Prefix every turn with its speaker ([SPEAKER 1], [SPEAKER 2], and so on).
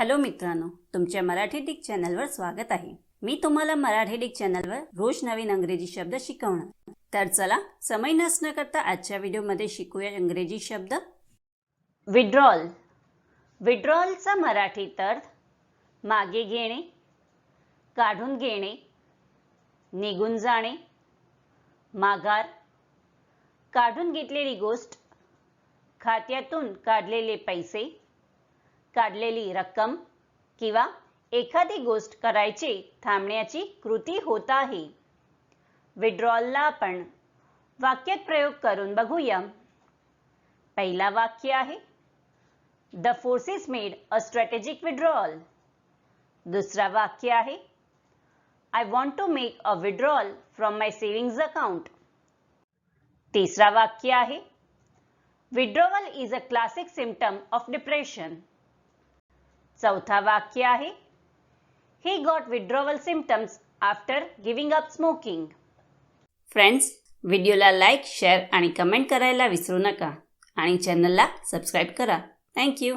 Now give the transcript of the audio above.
[SPEAKER 1] Hello मित्रांनो तुमच्या Marathi Dick चॅनलवर स्वागत आहे. मी तुम्हाला मराठी डिक चॅनलवर रोज नवीन अंग्रेजी शब्द शिकवणार. तर चला समय नसणं करता आजच्या व्हिडिओमध्ये शिकूया इंग्रजी शब्द. विड्रॉल विड्रॉलचा मराठीत अर्थ मागे घेणे काढून घेणे निघून जाणे माघार काढून घेतलेली गोष्ट खात्यातून काढलेले पैसे काढलेली रक्कम किंवा एखादी गोष्ट करायची थांबण्याची कृती होत आहे. विड्रॉलला आपण वाक्यात प्रयोग करून बघूया. पहिला वाक्य आहे the forces made a strategic withdrawal दुसरा वाक्य आहे I want to make a withdrawal from my savings account तिसरा वाक्य आहे withdrawal is a classic symptom of depression चौथा वाक्य आहे. He got withdrawal symptoms after giving up smoking friends व्हिडिओला लाईक शेअर आणि कमेंट करायला विसरू नका. आणि चॅनलला सबस्क्राईब करा. थँक्यू